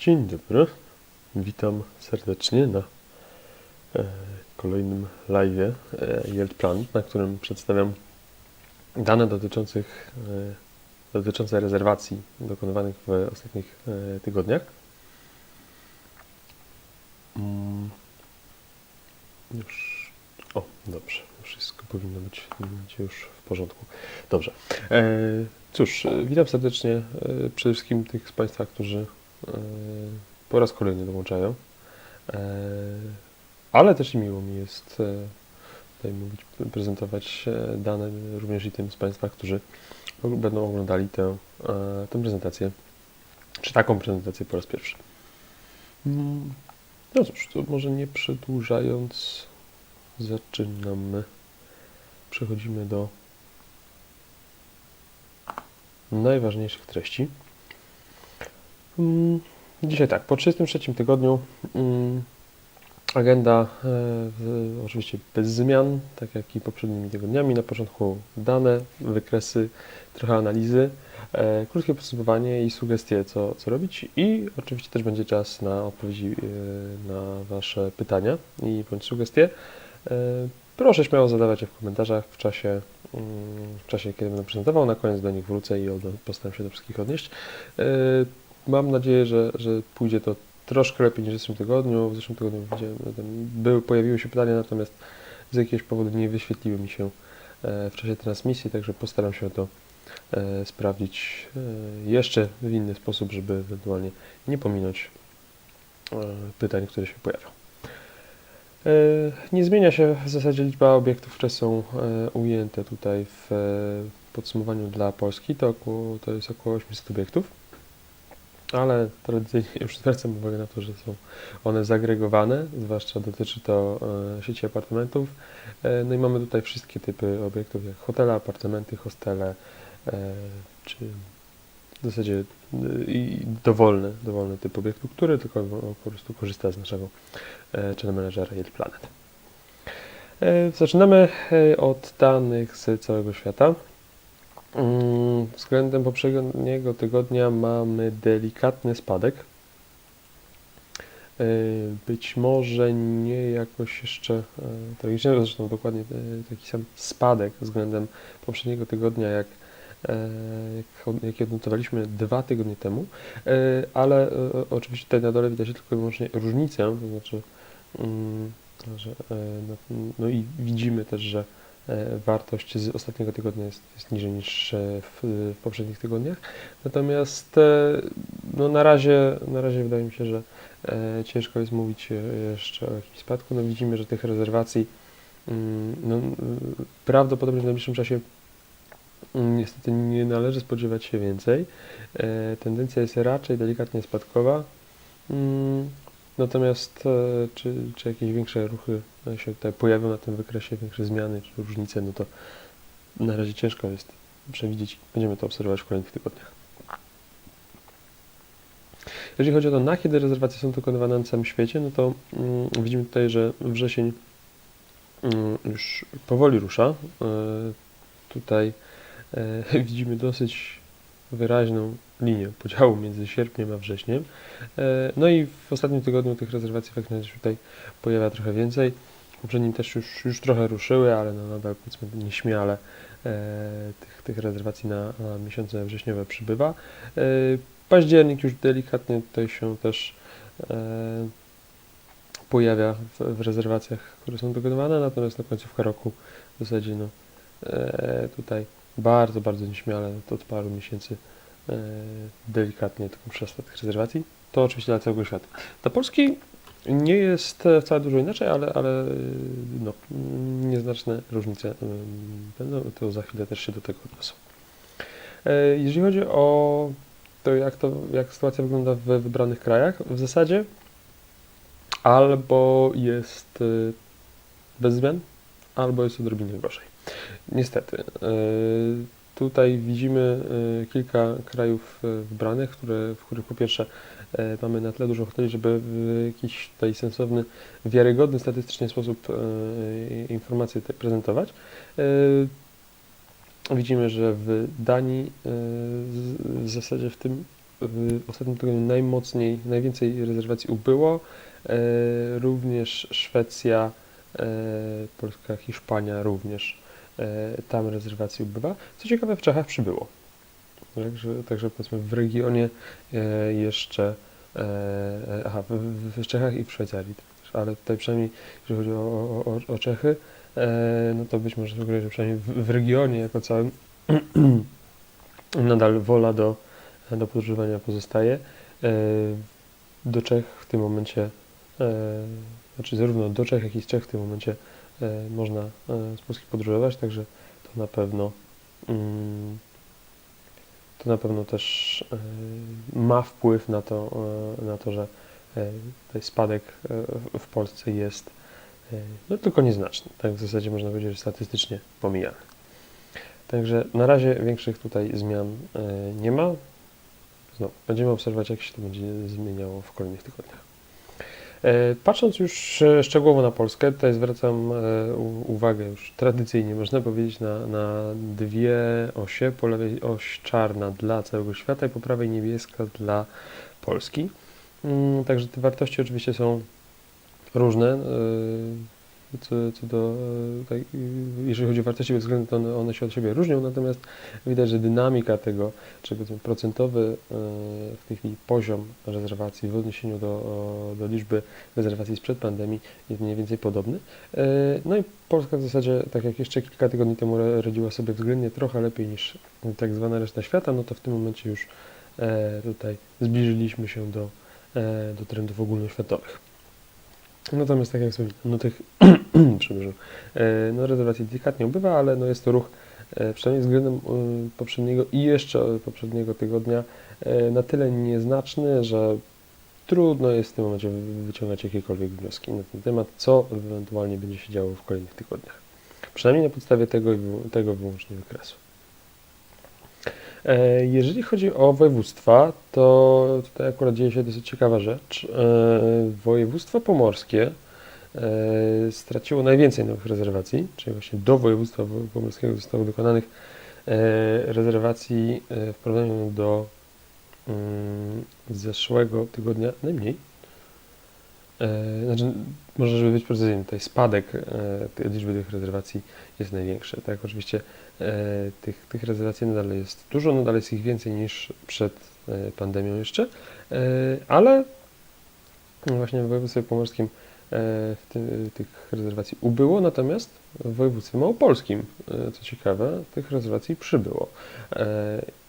Dzień dobry, witam serdecznie na e, kolejnym live e, Yield Plan, na którym przedstawiam dane dotyczących, e, dotyczące rezerwacji dokonywanych w ostatnich e, tygodniach. Mm, Już, o, dobrze, wszystko powinno być, być już w porządku. Dobrze. E, cóż, e, witam serdecznie e, przede wszystkim tych z Państwa, którzy po raz kolejny dołączają. E, Ale też i miło mi jest e, tutaj mówić, prezentować e, dane również i tym z Państwa, którzy będą oglądali tę, e, tę prezentację, czy taką prezentację po raz pierwszy. Mm, No cóż, to może nie przedłużając, zaczynamy. Przechodzimy do najważniejszych treści. Dzisiaj tak, po 33 tygodniu mm, agenda e, oczywiście bez zmian, tak jak i poprzednimi tygodniami. Na początku dane, wykresy, trochę analizy, e, krótkie podsumowanie i sugestie, co, co robić. I oczywiście też będzie czas na odpowiedzi e, na Wasze pytania i bądź sugestie. Proszę śmiało zadawać je w komentarzach w czasie, mm, w czasie, kiedy będę prezentował. Na koniec do nich wrócę i postaram się do wszystkich odnieść. Mam nadzieję, że, że pójdzie to troszkę lepiej niż w zeszłym tygodniu. W zeszłym tygodniu widziałem, były, pojawiły się pytania, natomiast z jakiegoś powodu nie wyświetliły mi się e, w czasie transmisji, także postaram się to e, sprawdzić e, jeszcze w inny sposób, żeby ewentualnie nie pominąć pytań, które się pojawią. Nie zmienia się w zasadzie liczba obiektów, które są ujęte tutaj w podsumowaniu dla Polski. To, około, to jest około 800 obiektów, ale tradycyjnie już zwracam uwagę na to, że są one zagregowane, zwłaszcza dotyczy to e, sieci apartamentów. E, No i mamy tutaj wszystkie typy obiektów, jak hotele, apartamenty, hostele, e, czy w zasadzie dowolny, dowolny typ obiektu, który tylko po prostu korzysta z naszego channel managera Yield Planet. Zaczynamy od danych z całego świata. Mm, Względem poprzedniego tygodnia mamy delikatny spadek. E, Być może nie jakoś jeszcze e, tragiczny, zresztą dokładnie e, taki sam spadek względem poprzedniego tygodnia, jak, e, jak, jaki odnotowaliśmy dwa tygodnie temu, ale oczywiście tutaj na dole widać tylko i wyłącznie różnicę, to znaczy, mm, że, no, no i widzimy też, że wartość z ostatniego tygodnia jest, jest niżej niż e, w, w poprzednich tygodniach. Natomiast e, no na, razie, na razie wydaje mi się, że e, ciężko jest mówić e, jeszcze o jakimś spadku. No widzimy, że tych rezerwacji mm, no, prawdopodobnie w najbliższym czasie mm, niestety nie należy spodziewać się więcej. E, Tendencja jest raczej delikatnie spadkowa. Natomiast e, czy, czy jakieś większe ruchy się tutaj pojawią na tym wykresie, większe zmiany czy różnice, no to na razie ciężko jest przewidzieć. Będziemy to obserwować w kolejnych tygodniach. Jeżeli chodzi o to, na kiedy rezerwacje są dokonywane na całym świecie, no to mm, widzimy tutaj, że wrzesień mm, już powoli rusza. E, tutaj e, widzimy dosyć wyraźną linię podziału między sierpniem a wrześniem. E, No i w ostatnim tygodniu tych rezerwacji faktycznie się tutaj pojawia trochę więcej. W poprzednim też już, już trochę ruszyły, ale no nadal powiedzmy nieśmiale e, tych, tych rezerwacji na, na miesiące wrześniowe przybywa. E, Październik już delikatnie tutaj się też pojawia w, w rezerwacjach, które są dokonywane, natomiast na końcówka roku w zasadzie no, e, tutaj bardzo, bardzo nieśmiale od paru miesięcy delikatnie tylko przerasta tych rezerwacji. To oczywiście dla całego świata. Dla Polski nie jest e, wcale dużo inaczej, ale, ale e, no, nieznaczne różnice e, będą, to za chwilę też się do tego odniosą. E, Jeżeli chodzi o to, jak, to, jak sytuacja wygląda w wybranych krajach, w zasadzie albo jest e, bez zmian, albo jest odrobinę gorzej. Niestety. e, Tutaj widzimy e, kilka krajów e, wybranych, które, w których po pierwsze e, mamy na tyle dużo hoteli, żeby w jakiś tutaj sensowny, wiarygodny statystycznie sposób informacje te prezentować. Widzimy, że w Danii w zasadzie w tym w ostatnim tygodniu najmocniej, najwięcej rezerwacji ubyło. Również Szwecja, Polska, Hiszpania również tam rezerwacji ubywa. Co ciekawe, w Czechach przybyło. Także, także powiedzmy w regionie e, jeszcze, e, e, aha, w, Czechach i w Szwajcarii ale tutaj przynajmniej, jeżeli chodzi o, o, o, Czechy, e, no to być może sugeruję, że przynajmniej w, w regionie jako całym nadal wola do, do podróżowania pozostaje. E, Do Czech w tym momencie, e, znaczy zarówno do Czech, jak i z Czech w tym momencie e, można e, z Polski podróżować, także to na pewno mm, to na pewno też e, ma wpływ na to, na to że tutaj spadek w- Polsce jest no, tylko nieznaczny. Tak w zasadzie można powiedzieć, że statystycznie pomijany. Także na razie większych tutaj zmian nie ma. Znowu, będziemy obserwować, jak się to będzie zmieniało w kolejnych tygodniach. E, Patrząc już e, szczegółowo na Polskę, tutaj zwracam e, uwagę już tradycyjnie, można powiedzieć, na, na dwie osie. Po lewej oś czarna dla całego świata i po prawej niebieska dla Polski. Mm, Także te wartości oczywiście są różne. Co, co do, e, tak, jeżeli chodzi o wartości bez względu, to one, one się od siebie różnią, natomiast widać, że dynamika tego, czy procentowy e, w tej chwili poziom rezerwacji w odniesieniu do, do liczby rezerwacji sprzed pandemii jest mniej więcej podobny. E, No i Polska w zasadzie, tak jak jeszcze kilka tygodni temu ra- radziła sobie względnie trochę lepiej niż tak zwana reszta świata, no to w tym momencie już tutaj zbliżyliśmy się do, do trendów ogólnoświatowych. Natomiast tak jak wspominałem, no tych przepraszam, e, no rezerwacji delikatnie ubywa, ale no jest to ruch e, przynajmniej względem e, poprzedniego i jeszcze poprzedniego tygodnia na tyle nieznaczny, że trudno jest w tym momencie wy- wyciągać jakiekolwiek wnioski na ten temat, co ewentualnie będzie się działo w kolejnych tygodniach. Przynajmniej na podstawie tego, tego wyłącznie wykresu. E, Jeżeli chodzi o województwa, to tutaj akurat dzieje się dosyć ciekawa rzecz. E, Województwo pomorskie e, straciło najwięcej nowych rezerwacji, czyli właśnie do województwa wo- pomorskiego zostało dokonanych rezerwacji w porównaniu do mm, zeszłego tygodnia najmniej. E, Znaczy, może żeby być precyzyjnym, tutaj spadek e, tej liczby tych rezerwacji jest największy. Tak, oczywiście e, tych, tych rezerwacji nadal jest dużo, nadal jest ich więcej niż przed pandemią jeszcze, ale właśnie w województwie pomorskim tych rezerwacji ubyło, natomiast w województwie małopolskim, co ciekawe, tych rezerwacji przybyło.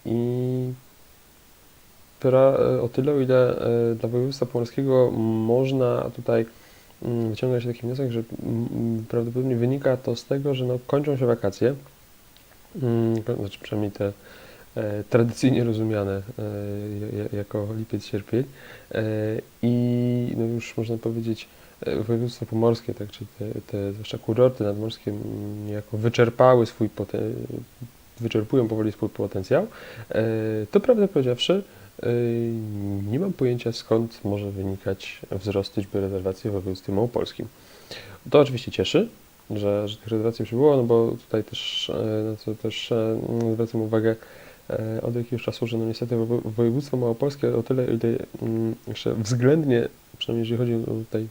I pra, o tyle, o ile e, dla województwa pomorskiego można tutaj mm, wyciągać taki wniosek, że mm, prawdopodobnie wynika to z tego, że no, kończą się wakacje, Mm, znaczy przynajmniej te e, tradycyjnie rozumiane e, ja- jako lipiec, sierpień. E, i no już można powiedzieć e, województwo pomorskie, tak, czy te, te zwłaszcza kurorty nadmorskie niejako wyczerpały swój poten- wyczerpują powoli swój potencjał, e, to prawdę powiedziawszy e, nie mam pojęcia skąd może wynikać wzrost liczby rezerwacji w województwie małopolskim. To oczywiście cieszy, że, że tych rezerwacji przybyło, no bo tutaj też, e, na co też e, zwracam uwagę e, od jakiegoś czasu, że no niestety wo- województwo małopolskie o tyle, ile mm, jeszcze względnie, przynajmniej jeżeli chodzi o tutaj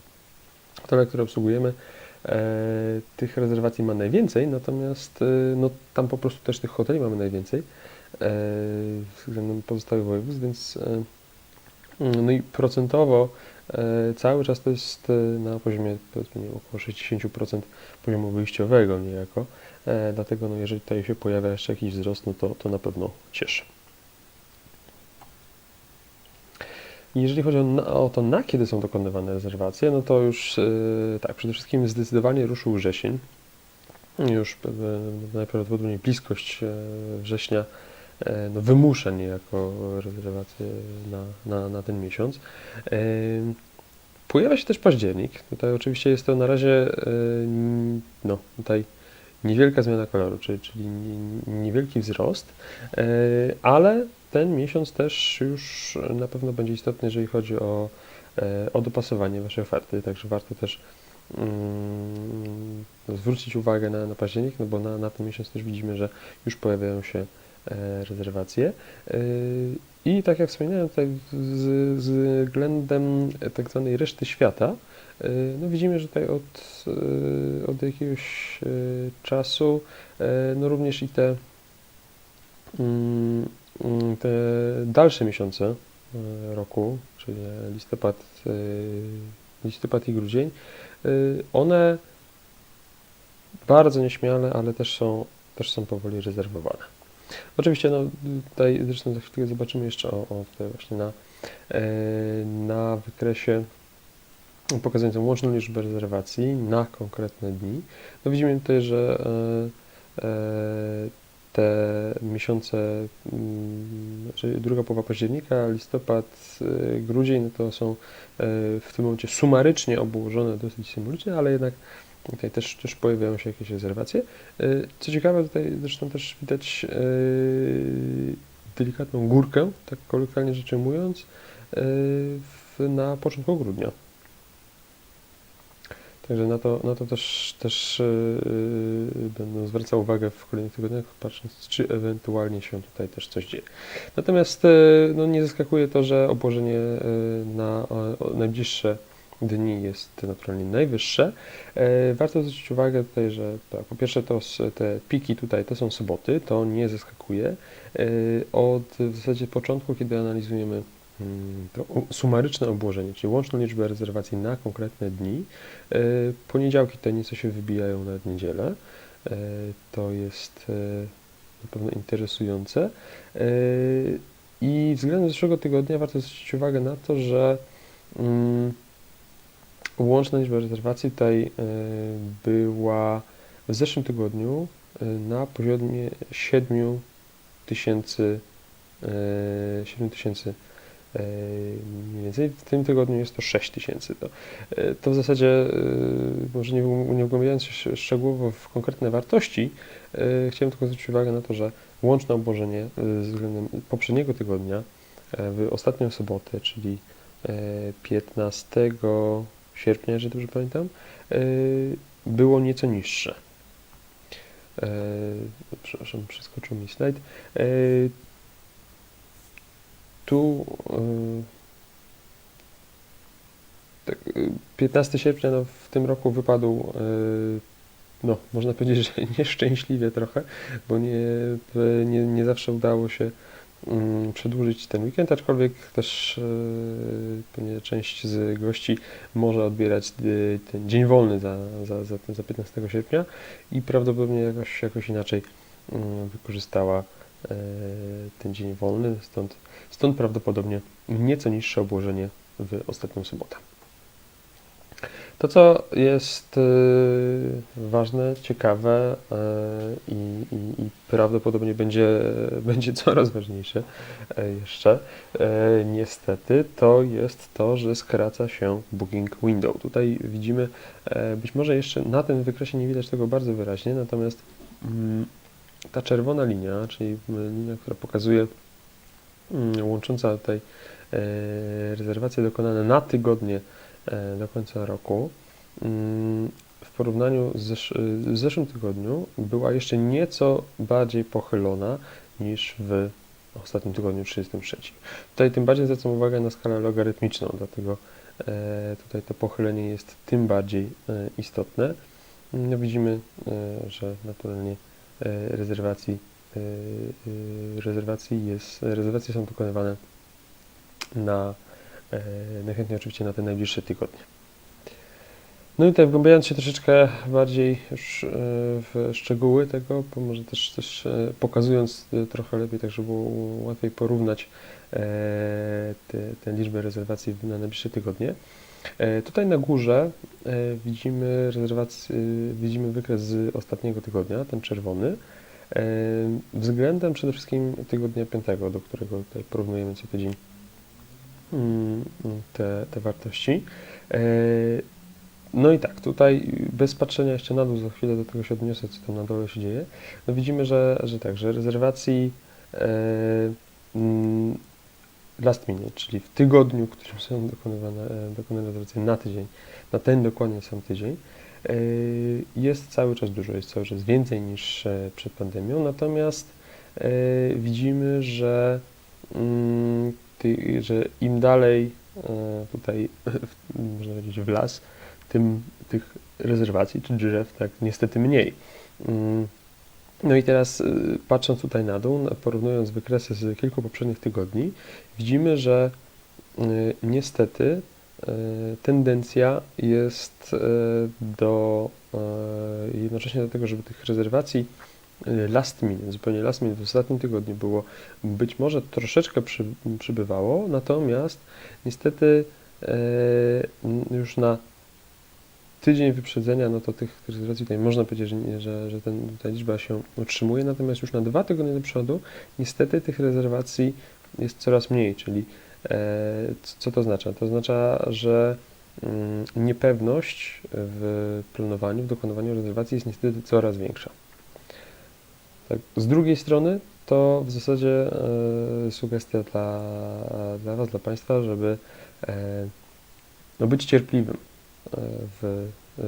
hotele, które obsługujemy, tych rezerwacji ma najwięcej, natomiast e, no, tam po prostu też tych hoteli mamy najwięcej e, względem pozostałych województw, więc e, mm, no i procentowo e, cały czas to jest e, na poziomie powiedzmy około 60% poziomu wyjściowego niejako. E, dlatego no, jeżeli tutaj się pojawia jeszcze jakiś wzrost, no to, to na pewno cieszy. Jeżeli chodzi o, o to, na kiedy są dokonywane rezerwacje, no to już e, tak, przede wszystkim zdecydowanie ruszył wrzesień. Już najprawdopodobniej bliskość e, września e, no, wymusza niejako rezerwacje na, na, na ten miesiąc. E, Pojawia się też październik. Tutaj oczywiście jest to na razie no, tutaj niewielka zmiana koloru, czyli, czyli nie- niewielki wzrost, e, ale ten miesiąc też już na pewno będzie istotny, jeżeli chodzi o, e, o dopasowanie Waszej oferty, także warto też mm, zwrócić uwagę na, na październik, no bo na, na ten miesiąc też widzimy, że już pojawiają się e, rezerwacje. I tak jak wspomniałem, tutaj z, z względem tak zwanej reszty świata, no widzimy, że tutaj od, e, od jakiegoś e, czasu e, no również i te, mm, mm, te dalsze miesiące e, roku, czyli listopad, e, listopad i grudzień, e, one bardzo nieśmiale, ale też są, też są powoli rezerwowane. Oczywiście, no tutaj zresztą za chwilę zobaczymy jeszcze o, o tutaj właśnie na, e, na wykresie pokazującym łączną liczbę rezerwacji na konkretne dni. No widzimy tutaj, że e, e, te miesiące, mm, czyli druga połowa października, listopad, e, grudzień, no to są w tym momencie sumarycznie obłożone dosyć symbolicznie, ale jednak Tutaj też, też pojawiają się jakieś rezerwacje. Co ciekawe, tutaj zresztą też widać delikatną górkę, tak kolokwialnie rzecz ujmując, na początku grudnia. Także na to, na to też, też yy, będę zwracał uwagę w kolejnych tygodniach, patrząc, czy ewentualnie się tutaj też coś dzieje. Natomiast yy, no, nie zaskakuje to, że obłożenie yy, na o, najbliższe dni jest naturalnie najwyższe. E, Warto zwrócić uwagę tutaj, że tak, po pierwsze to te piki tutaj to są soboty, to nie zaskakuje. E, Od w zasadzie początku, kiedy analizujemy to u- sumaryczne obłożenie, czyli łączną liczbę rezerwacji na konkretne dni, e, poniedziałki te nieco się wybijają nad niedzielę. E, To jest e, na pewno interesujące. I względem zeszłego tygodnia warto zwrócić uwagę na to, że mm, Łączna liczba rezerwacji tutaj była w zeszłym tygodniu na poziomie 7 tysięcy, e, 7 tysięcy mniej więcej. W tym tygodniu jest to 6 tysięcy. To, e, to w zasadzie, e, może nie, nie wgłębiając się sz- szczegółowo w konkretne wartości, chciałem tylko zwrócić uwagę na to, że łączne obłożenie względem poprzedniego tygodnia w ostatnią sobotę, czyli e, 15 sierpnia, jeżeli dobrze pamiętam, było nieco niższe. Przepraszam, przeskoczył mi slajd. Tu e, tak, e, 15 sierpnia no, w tym roku wypadł, e, no, można powiedzieć, że nieszczęśliwie trochę, bo nie, nie, nie zawsze udało się mm, przedłużyć ten weekend, aczkolwiek też pewnie część z gości może odbierać ten dzień wolny za, za, za, za 15 sierpnia i prawdopodobnie jakoś, jakoś inaczej mm, wykorzystała ten dzień wolny, stąd, stąd prawdopodobnie nieco niższe obłożenie w ostatnią sobotę. To, co jest e, ważne, ciekawe e, i, i, i prawdopodobnie będzie, będzie coraz ważniejsze e, jeszcze, e, niestety, to jest to, że skraca się booking window. Tutaj widzimy, e, być może jeszcze na tym wykresie nie widać tego bardzo wyraźnie, natomiast mm, ta czerwona linia, czyli mm, linia, która pokazuje mm, łącząca tutaj e, rezerwacje dokonane na tygodnie e, do końca roku, mm, w porównaniu z, zesz- w zeszłym tygodniu była jeszcze nieco bardziej pochylona niż w ostatnim tygodniu 33. Tutaj tym bardziej zwracam uwagę na skalę logarytmiczną, dlatego e, tutaj to pochylenie jest tym bardziej e, istotne. No widzimy, e, że naturalnie e, rezerwacji, e, e, rezerwacji jest, rezerwacje są dokonywane na e, najchętniej oczywiście na te najbliższe tygodnie. No i tutaj wgłębiając się troszeczkę bardziej już e, w szczegóły tego, bo może też, też e, pokazując e, trochę lepiej, tak żeby było łatwiej porównać e, te, te liczbę rezerwacji na najbliższe tygodnie. E, Tutaj na górze e, widzimy rezerwację, widzimy wykres z ostatniego tygodnia, ten czerwony, e, względem przede wszystkim tygodnia piątego, do którego tutaj porównujemy co tydzień mm, te, te wartości. No i tak, tutaj bez patrzenia jeszcze na dół, za chwilę do tego się odniosę, co tam na dole się dzieje, no widzimy, że, że tak, że rezerwacji mm, last minute, czyli w tygodniu, w którym są dokonywane, e, dokonane rezerwacje na tydzień, na ten dokładnie sam tydzień, e, jest cały czas dużo, jest cały czas więcej niż e, przed pandemią, natomiast widzimy, że, mm, że im dalej tutaj, można powiedzieć, w las, tym tych rezerwacji czy drzew tak niestety mniej. No i teraz y, patrząc tutaj na dół, porównując wykresy z kilku poprzednich tygodni, widzimy, że y, niestety y, tendencja jest do jednocześnie do tego, żeby tych rezerwacji last minute, zupełnie last minute w ostatnim tygodniu było być może troszeczkę przy, przybywało, natomiast niestety już na tydzień wyprzedzenia, no to tych rezerwacji tutaj można powiedzieć, że, nie, że, że ten, ta liczba się utrzymuje, natomiast już na dwa tygodnie do przodu niestety tych rezerwacji jest coraz mniej, czyli e, co to oznacza? To oznacza, że mm, niepewność w planowaniu, w dokonywaniu rezerwacji jest niestety coraz większa. Tak. Z drugiej strony to w zasadzie e, sugestia dla, dla Was, dla Państwa, żeby e, no być cierpliwym w e,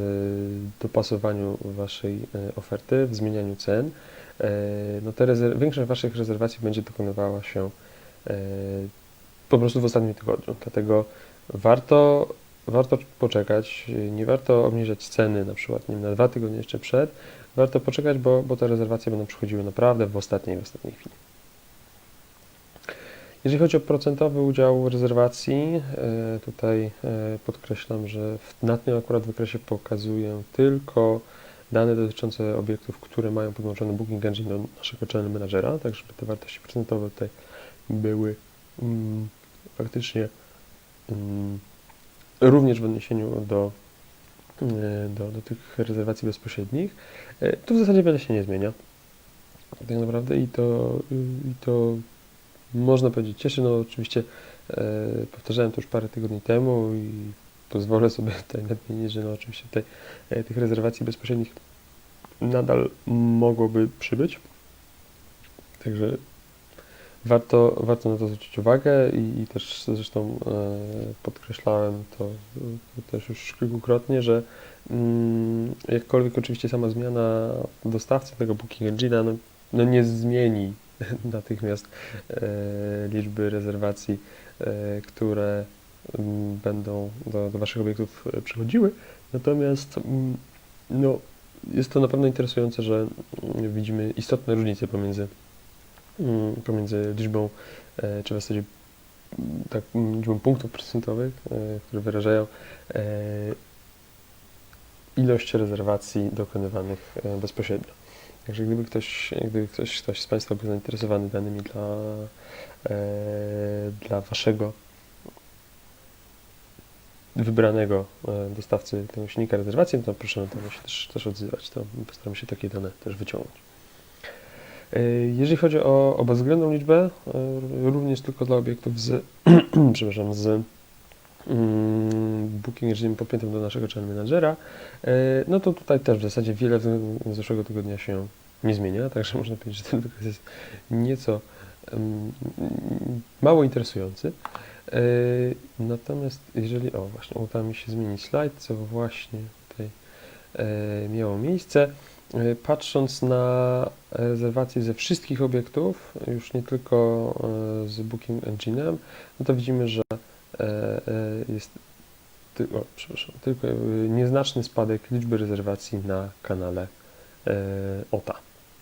dopasowaniu Waszej e, oferty, w zmienianiu cen. E, No te większość Waszych rezerwacji będzie dokonywała się po prostu w ostatnim tygodniu. Dlatego warto, warto poczekać, nie warto obniżać ceny na przykład nie na dwa tygodnie jeszcze przed. Warto poczekać, bo, bo te rezerwacje będą przychodziły naprawdę w ostatniej, w ostatniej chwili. Jeżeli chodzi o procentowy udział rezerwacji, e, tutaj e, podkreślam, że na tym akurat wykresie pokazuję tylko dane dotyczące obiektów, które mają podłączony Booking Engine do naszego channel managera, tak żeby te wartości procentowe tutaj były mm, faktycznie mm, również w odniesieniu do, e, do, do tych rezerwacji bezpośrednich. Tu w zasadzie wiele się nie zmienia. Tak naprawdę i to, i to można powiedzieć cieszy. No oczywiście e, powtarzałem to już parę tygodni temu i pozwolę sobie tutaj nadmienić, że no oczywiście tutaj e, tych rezerwacji bezpośrednich nadal mogłoby przybyć. Także warto, warto na to zwrócić uwagę i, i też zresztą e, podkreślałem to, to też już kilkukrotnie, że mm, jakkolwiek oczywiście sama zmiana dostawcy tego Booking Engine'a no, no nie zmieni natychmiast e, liczby rezerwacji, e, które mm, będą do, do Waszych obiektów e, przychodziły. Natomiast mm, no, jest to na pewno interesujące, że mm, widzimy istotne różnice pomiędzy, pomiędzy liczbą, czy w zasadzie tak, liczbą punktów procentowych, które wyrażają ilość rezerwacji dokonywanych bezpośrednio. Także gdyby ktoś, gdyby ktoś, ktoś z Państwa był zainteresowany danymi dla, e, dla Waszego wybranego e, dostawcy tego silnika rezerwacji, to proszę na się też, też odzywać. To postaramy się takie dane też wyciągnąć. E, Jeżeli chodzi o, o bezwzględną liczbę, e, również tylko dla obiektów z, przepraszam, z mm, Booking Engine podpiętym do naszego channel managera, e, no to tutaj też w zasadzie wiele względem zeszłego tygodnia się nie zmienia, także można powiedzieć, że ten wykres jest nieco mało interesujący. E, Natomiast jeżeli, o właśnie, udało mi się zmienić slajd, co właśnie tutaj e, miało miejsce, patrząc na rezerwacje ze wszystkich obiektów, już nie tylko z Booking Engine'em, no to widzimy, że jest ty, o, przepraszam, tylko e, nieznaczny spadek liczby rezerwacji na kanale e, OTA.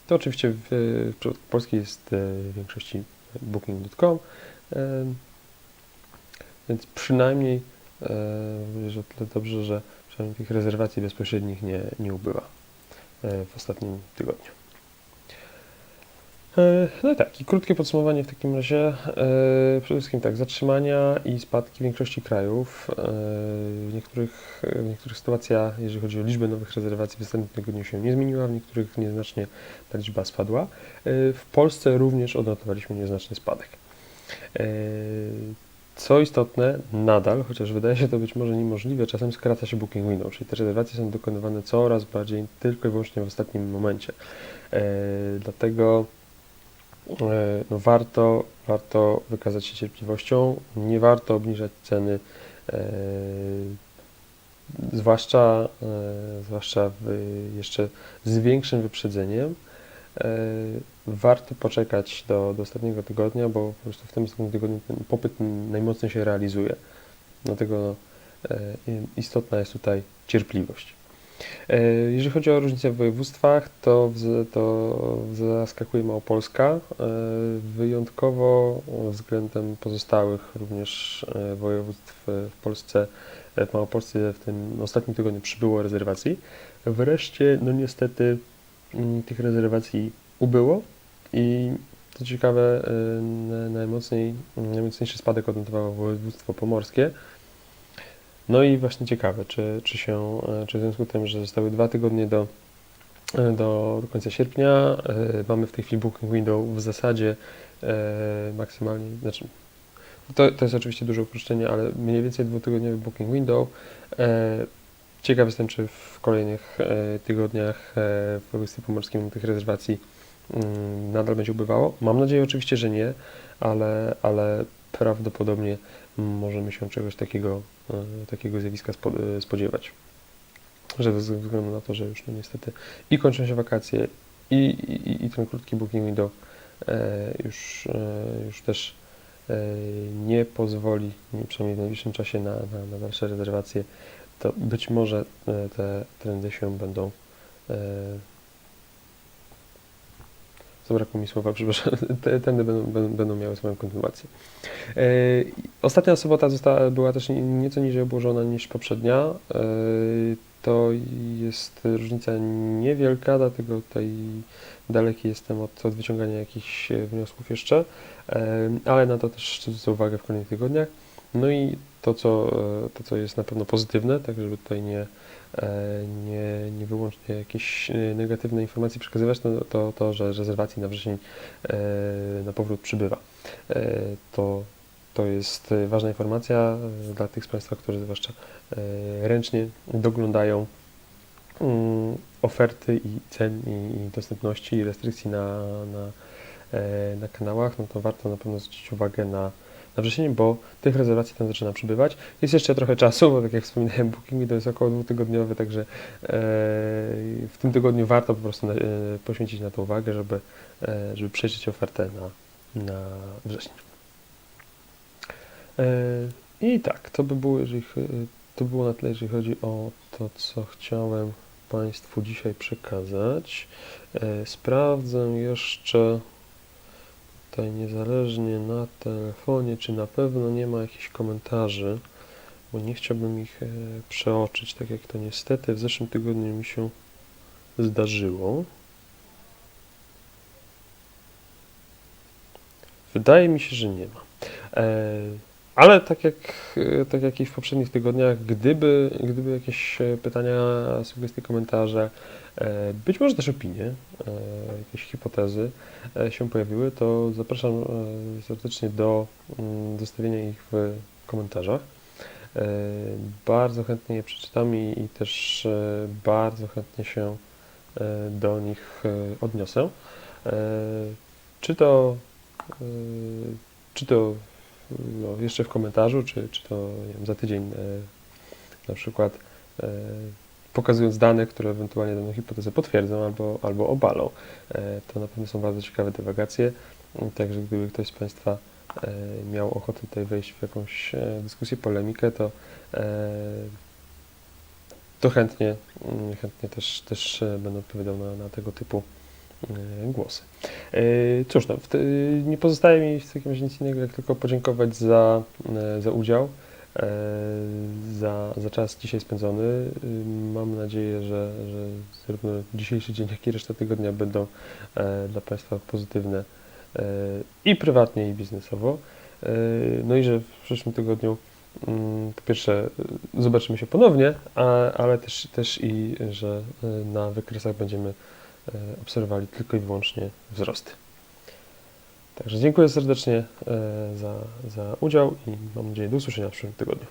To oczywiście w, w przypadku Polski jest e, w większości booking.com, e, więc przynajmniej e, że tyle dobrze, że przynajmniej tych rezerwacji bezpośrednich nie, nie ubywa e, w ostatnim tygodniu. E, No i tak, i krótkie podsumowanie w takim razie. E, Przede wszystkim tak, zatrzymania i spadki większości krajów. E, W niektórych, w niektórych sytuacja, jeżeli chodzi o liczbę nowych rezerwacji w ostatnim tygodniu się nie zmieniła, w niektórych nieznacznie ta liczba spadła. W Polsce również odnotowaliśmy nieznaczny spadek. Co istotne, nadal, chociaż wydaje się to być może niemożliwe, czasem skraca się booking window, czyli te rezerwacje są dokonywane coraz bardziej tylko i wyłącznie w ostatnim momencie. Dlatego no warto, warto wykazać się cierpliwością, nie warto obniżać ceny, e, zwłaszcza, e, zwłaszcza jeszcze z większym wyprzedzeniem, e, warto poczekać do, do ostatniego tygodnia, bo po prostu w tym ostatnim tygodniu ten popyt najmocniej się realizuje. Dlatego e, istotna jest tutaj cierpliwość. E, Jeżeli chodzi o różnice w województwach, to, w, to zaskakuje Małopolska. E, Wyjątkowo względem pozostałych również e, województw w Polsce, w Małopolsce w tym ostatnim tygodniu przybyło rezerwacji. Wreszcie, no niestety, mm, tych rezerwacji ubyło i co ciekawe, na- najmocniej, najmocniejszy spadek odnotowało województwo pomorskie. No i właśnie ciekawe, czy, czy się, e, czy w związku z tym, że zostały dwa tygodnie do, e, do, końca sierpnia, e, mamy w tej chwili booking window w zasadzie maksymalnie, znaczy to, to jest oczywiście duże uproszczenie, ale mniej więcej dwutygodniowy booking window. Ciekaw jestem, czy w kolejnych tygodniach w województwie pomorskim tych rezerwacji mm, nadal będzie ubywało. Mam nadzieję oczywiście, że nie, ale, ale prawdopodobnie możemy się czegoś takiego, e, takiego zjawiska e, spodziewać. Że ze względu na to, że już no niestety i kończą się wakacje, i, i, i ten krótki booking window e, już, już też nie pozwoli, nie, przynajmniej w najbliższym czasie, na, na, na dalsze rezerwacje, to być może te trendy się będą. Zabrakło mi słowa, przepraszam, trendy będą, będą, miały swoją kontynuację. E, Ostatnia sobota została, była też nie- nieco niżej obłożona niż poprzednia. E, To jest różnica niewielka, dlatego tutaj daleki jestem od, od wyciągania jakichś e, wniosków jeszcze, ale na to też zwrócę uwagę w kolejnych tygodniach. No i to, co, e, to, co jest na pewno pozytywne, tak żeby tutaj nie, e, nie, nie wyłącznie jakieś e, negatywne informacje przekazywać, no to to, że rezerwacji na wrzesień na powrót przybywa. To, to jest ważna informacja dla tych z Państwa, którzy zwłaszcza ręcznie doglądają mm, oferty i cen i, dostępności i restrykcji na, na, na kanałach, no to warto na pewno zwrócić uwagę na, na wrzesień, bo tych rezerwacji tam zaczyna przybywać. Jest jeszcze trochę czasu, bo tak jak wspominałem, booking to jest około dwutygodniowy, także e, w tym tygodniu warto po prostu e, poświęcić na to uwagę, żeby, e, żeby przejrzeć ofertę na, na wrzesień. I tak, to by było, jeżeli, to było na tyle, jeżeli chodzi o to, co chciałem Państwu dzisiaj przekazać. Sprawdzę jeszcze tutaj niezależnie na telefonie, czy na pewno nie ma jakichś komentarzy, bo nie chciałbym ich e, przeoczyć, tak jak to niestety w zeszłym tygodniu mi się zdarzyło. Wydaje mi się, że nie ma. E, Ale tak jak, e, tak jak i w poprzednich tygodniach, gdyby, gdyby jakieś e, pytania, sugestie, komentarze, e, być może też opinie, e, jakieś hipotezy się pojawiły, to zapraszam serdecznie do mm, zostawienia ich w komentarzach. Bardzo chętnie je przeczytam i, też bardzo chętnie się do nich odniosę. Czy to, czy to no, jeszcze w komentarzu, czy, czy to wiem, za tydzień e, na przykład e, pokazując dane, które ewentualnie daną hipotezę potwierdzą albo, albo obalą. E, to na pewno są bardzo ciekawe dywagacje, także gdyby ktoś z Państwa miał ochotę tutaj wejść w jakąś dyskusję, polemikę, to, to chętnie, mm, chętnie też, też będę odpowiadał na, na tego typu głosy. E, Cóż, no, nie pozostaje mi w takim razie nic innego, jak tylko podziękować za, e, za udział, e, za, za czas dzisiaj spędzony. Mam nadzieję, że, że zarówno dzisiejszy dzień, jak i reszta tygodnia będą e, dla Państwa pozytywne e, i prywatnie, i biznesowo. E, No i że w przyszłym tygodniu mm, po pierwsze zobaczymy się ponownie, ale też, też i, że na wykresach będziemy e, obserwowali tylko i wyłącznie wzrosty. Także dziękuję serdecznie e, za, za udział i mam nadzieję do usłyszenia w przyszłym tygodniu.